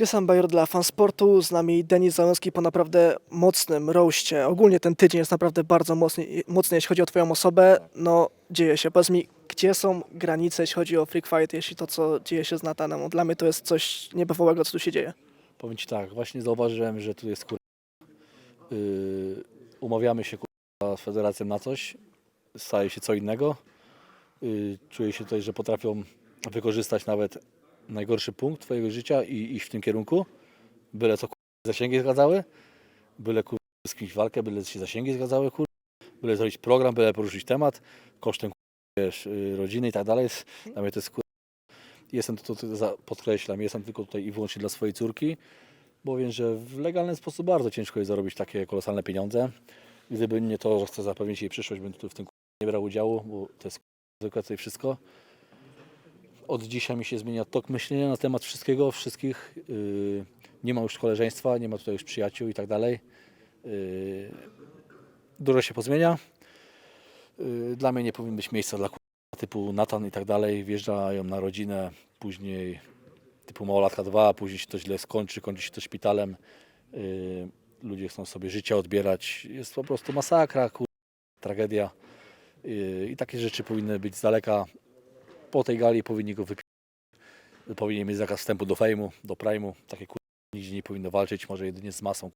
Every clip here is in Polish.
Krystian Bajor dla Fansportu, z nami Denis Załęski po naprawdę mocnym roście. Ogólnie ten tydzień jest naprawdę bardzo mocny, mocny jeśli chodzi o twoją osobę. No, dzieje się. Powiedz mi, gdzie są granice, jeśli chodzi o Freak Fight, jeśli to, co dzieje się z Natanem? Dla mnie to jest coś niebywałego, co tu się dzieje. Powiem Ci tak, właśnie zauważyłem, że tu jest kur... Yy, umawiamy się kur... z federacją na coś, staje się co innego. Yy, czuję się tutaj, że potrafią wykorzystać nawet najgorszy punkt Twojego życia i iść w tym kierunku. Byle co kur... zasięgi zgadzały, byle kur... z kimś walkę, byle się zasięgi zgadzały, kur... byle zrobić program, byle poruszyć temat, kosztem kur... wiesz, yy, rodziny i tak dalej. Dla mnie to jest. Jestem tu za- podkreślam, jestem tylko tutaj i wyłącznie dla swojej córki, bo wiem, że w legalny sposób bardzo ciężko jest zarobić takie kolosalne pieniądze. Gdyby nie to, że chcę zapewnić jej przyszłość, bym tu w tym nie brał udziału, bo to jest zwykłe tutaj wszystko. Od dzisiaj mi się zmienia tok myślenia na temat wszystkiego, wszystkich. Yy, nie ma już koleżeństwa, nie ma tutaj już przyjaciół i tak dalej. Yy, Dużo się pozmienia. Yy, Dla mnie nie powinno być miejsca dla typu Natan i tak dalej. Wjeżdżają na rodzinę, później typu małolatka 2, później się to źle skończy, kończy się to szpitalem. Ludzie chcą sobie życie odbierać. Jest po prostu masakra, kur... tragedia. I takie rzeczy powinny być z daleka. Po tej gali powinni go wypić. Powinien mieć zakaz wstępu do fejmu, do prime'u. Takie kur... nigdzie nie powinno walczyć, może jedynie z masą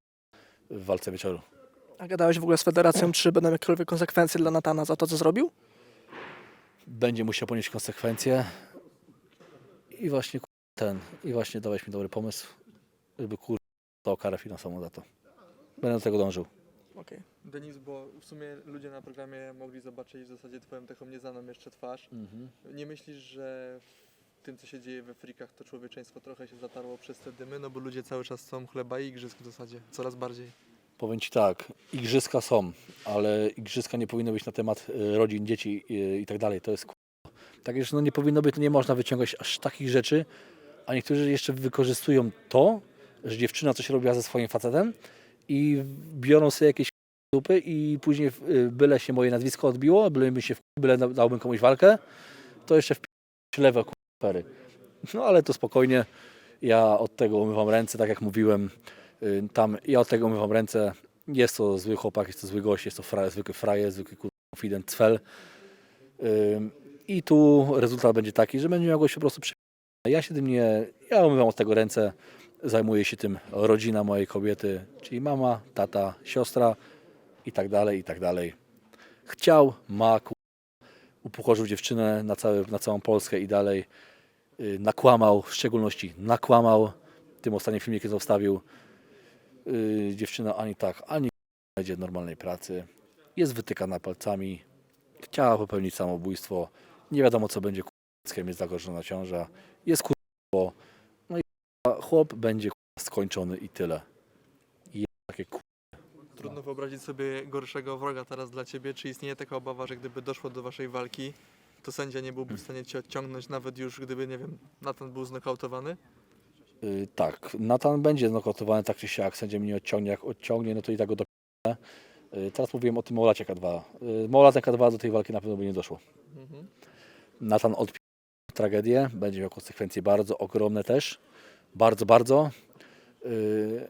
w walce wieczoru. A gadałeś w ogóle z federacją, czy będą jakiekolwiek konsekwencje dla Natana za to, co zrobił? będzie musiał ponieść konsekwencje. I właśnie ten, i właśnie dałeś mi dobry pomysł, żeby kur... to karę finansową za to. Będę do tego dążył. Okej. Denis, bo w sumie ludzie na programie mogli zobaczyć w zasadzie twoją taką nieznaną jeszcze twarz. Nie myślisz, że w tym, co się dzieje we frikach, to człowieczeństwo trochę się zatarło przez te dymy? No bo ludzie cały czas chcą chleba i igrzysk w zasadzie, coraz bardziej. Powiem Ci tak, igrzyska są, ale igrzyska nie powinny być na temat y, rodzin, dzieci y, i tak dalej. To jest. Tak już no nie powinno być, nie można wyciągać aż takich rzeczy, a niektórzy jeszcze wykorzystują to, że dziewczyna coś robiła ze swoim facetem i biorą sobie jakieś dupy i później y, byle się moje nazwisko odbiło, byle mi się byle da- dałbym komuś walkę, to jeszcze w lewe kupery. No ale to spokojnie, ja od tego umywam ręce, tak jak mówiłem, y, tam ja od tego umywam ręce. Jest to zły chłopak, jest to zły gość, jest to zwykły frajer, zwykły confident cwel. Ym, I tu rezultat będzie taki, że będzie miał gość po prostu przy... Ja się tym nie... Ja umywam od tego ręce, zajmuje się tym rodzina mojej kobiety, czyli mama, tata, siostra i tak dalej, i tak dalej. Chciał, ma, upokorzył dziewczynę na, cały, na całą Polskę i dalej. Y, Nakłamał, w szczególności nakłamał w tym ostatnim filmie, kiedy zostawił. Yy, dziewczyna ani tak, ani znajdzie normalnej pracy. Jest wytykana palcami. Chciała popełnić samobójstwo. Nie wiadomo, co będzie k***ckiem, jest zagrożona ciąża. Jest k***wo. Chłop będzie skończony i tyle. I takie k***. Trudno wyobrazić sobie gorszego wroga teraz dla ciebie. Czy istnieje taka obawa, że gdyby doszło do waszej walki, to sędzia nie byłby w stanie cię odciągnąć, nawet już gdyby, nie wiem, Nathan był znokautowany? Yy, tak, Natan będzie znokautowany tak czy siak. Sędzia mnie odciągnie. Jak odciągnie, no to i tak go dopiszę. Yy, teraz mówiłem o tym Molacie K2. Yy, Molacie K2 do tej walki na pewno by nie doszło. Mhm. Natan odpi tragedię, będzie miał konsekwencje bardzo ogromne też, bardzo, bardzo, yy,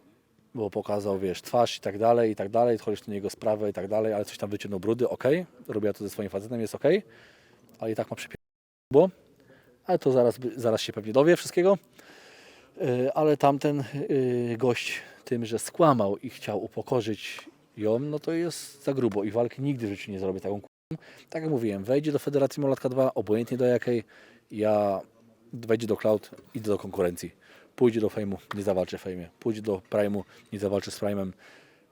bo pokazał, wiesz, twarz i tak dalej, i tak dalej, chodzisz na jego sprawę i tak dalej, ale coś tam wyciągnął brudy, ok, robiła to ze swoim facetem, jest ok, ale i tak ma przypierdło, ale to zaraz, zaraz się pewnie dowie wszystkiego, yy, ale tamten yy, gość tym, że skłamał i chciał upokorzyć ją, no to jest za grubo i walki nigdy w życiu nie zrobię taką tak jak mówiłem, wejdzie do Federacji Molatka 2, obojętnie do jakiej, ja wejdzie do Cloud, idę do konkurencji. Pójdzie do Fejmu, nie zawalczę w Fejmie. Pójdzie do Prime'u, nie zawalczę z Prime'em.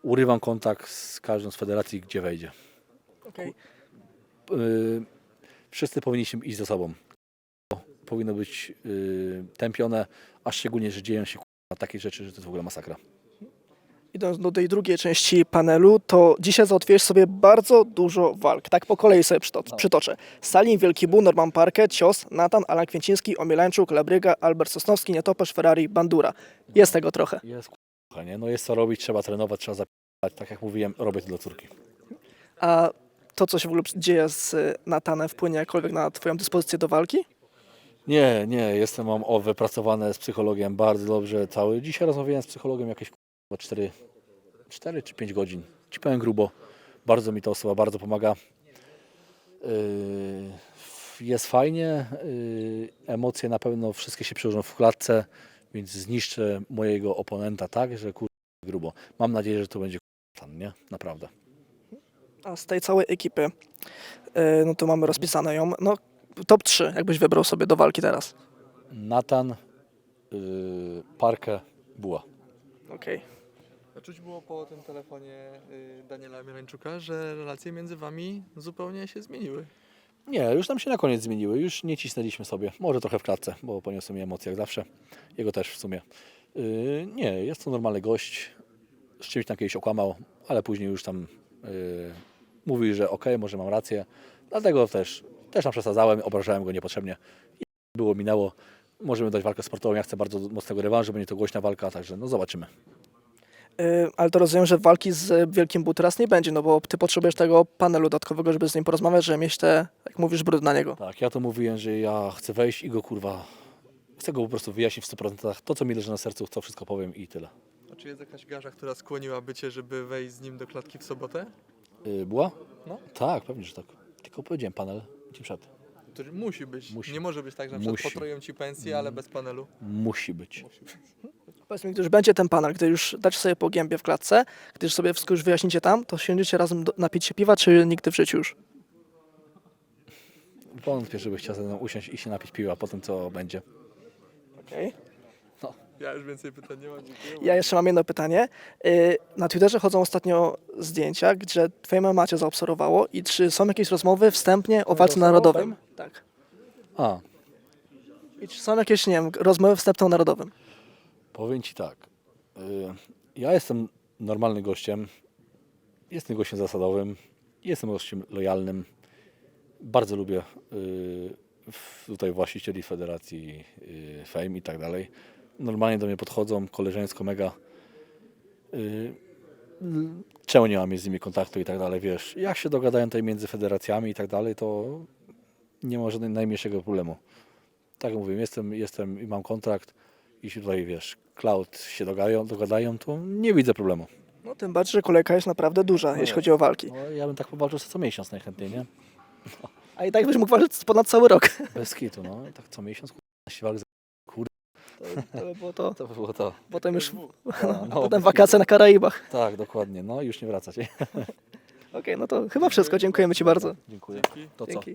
Urywam kontakt z każdą z federacji, gdzie wejdzie. Okej. Yy, wszyscy powinniśmy iść ze sobą. Powinno być yy, tępione, a szczególnie, że dzieją się k***a, takie rzeczy, że to jest w ogóle masakra. Idąc do tej drugiej części panelu, to dzisiaj załatwiłeś sobie bardzo dużo walk. Tak po kolei sobie przyto- przytoczę. Salim, Wielki Bół, Norman Parket, Cios, Natan, Alan Kwieciński, Omielańczuk, Labryga, Albert Sosnowski, Nietoperz, Ferrari, Bandura. Jest tego trochę. Jest k***a, nie? No jest co robić, trzeba trenować, trzeba zapytać. Tak jak mówiłem, robię to dla córki. A to, co się w ogóle dzieje z Natanem, wpłynie jakkolwiek na twoją dyspozycję do walki? Nie, nie, jestem, mam o, wypracowane z psychologiem bardzo dobrze cały. Dzisiaj rozmawiałem z psychologiem jakieś k***a, 4, 4 czy 5 godzin. Ci powiem grubo. Bardzo mi ta osoba bardzo pomaga. Yy, Jest fajnie. yy, Emocje na pewno wszystkie się przełożą w klatce, więc zniszczę mojego oponenta tak, że kur... grubo. Mam nadzieję, że to będzie tam, nie? Naprawdę. A z tej całej ekipy, y, no to mamy rozpisane ją. No, top 3, jakbyś wybrał sobie do walki teraz. Natan, yy, Parkę, Buła. Okej. Czuć było po tym telefonie y, Daniela Mielańczuka, że relacje między wami zupełnie się zmieniły. Nie, już nam się na koniec zmieniły. Już nie cisnęliśmy sobie. Może trochę w klatce, bo poniosłem mi emocje jak zawsze. Jego też w sumie. Yy, nie, jest to normalny gość. Z czymś tam kiedyś okłamał, ale później już tam yy, mówi, że okej, może mam rację. Dlatego też, też tam przesadzałem, obrażałem go niepotrzebnie. I było, minęło. Możemy dać walkę sportową. Ja chcę bardzo mocnego rewanżu, będzie to głośna walka, także no zobaczymy. Y, Ale to rozumiem, że walki z Wielkim Bu teraz nie będzie, no bo ty potrzebujesz tego panelu dodatkowego, żeby z nim porozmawiać, żeby mieć te, jak mówisz, brud na niego. Tak, ja to mówiłem, że ja chcę wejść i go kurwa. Chcę go po prostu wyjaśnić w 100%. To, co mi leży na sercu, to wszystko powiem i tyle. A czy jest jakaś garza, która skłoniłaby cię, żeby wejść z nim do klatki w sobotę? Yy, była? No. Tak, pewnie, że tak. Tylko powiedziałem panel ci przed. To musi być. Musi. Nie może być tak, że na przykład Musi. potroją ci pensję, ale bez panelu. Musi być. Musi być. Powiedz mi, gdy już będzie ten panel, gdy już dacie sobie po gębie w klatce, gdy już sobie wszystko już wyjaśnicie tam, to siądziecie razem do, napić się piwa, czy nigdy w życiu już? Wątpię, żeby chciał ze mną usiąść i się napić piwa po tym, co będzie. Okej. Ja już więcej pytań nie mam, dziękuję. Ja jeszcze mam jedno pytanie. Y, Na Twitterze chodzą ostatnio zdjęcia, gdzie twoje mama cię zaobserwowało i czy są jakieś rozmowy wstępnie o walce narodowym? Tak. A, I czy są jakieś, nie wiem, rozmowy wstępne o narodowym? Powiem ci tak. Y, Ja jestem normalnym gościem. Jestem gościem zasadowym. Jestem gościem lojalnym. Bardzo lubię y, tutaj właścicieli federacji y, Fame i tak dalej. Normalnie do mnie podchodzą, koleżeńsko mega. Czemu nie mam z nimi kontaktu i tak dalej, wiesz. Jak się dogadają tutaj między federacjami i tak dalej, to nie ma żadnego najmniejszego problemu. Tak jak mówię, jestem, jestem i mam kontrakt. Jeśli tutaj, wiesz, cloud się dogadają, dogadają to nie widzę problemu. No tym bardziej, że kolejka jest naprawdę duża, jeśli chodzi o walki. No, ja bym tak powalczył co miesiąc najchętniej, nie? A i tak byś mógł walczyć ponad cały rok. Bez kitu, no. Tak co miesiąc, kurwa, walk za... To, to by było to. To by było to. Potem już, No, potem wakacje na Karaibach. Tak, dokładnie. No, już nie wracać. Okej, no to chyba wszystko. Dziękujemy Ci bardzo. Dziękuję. To co? Dzięki.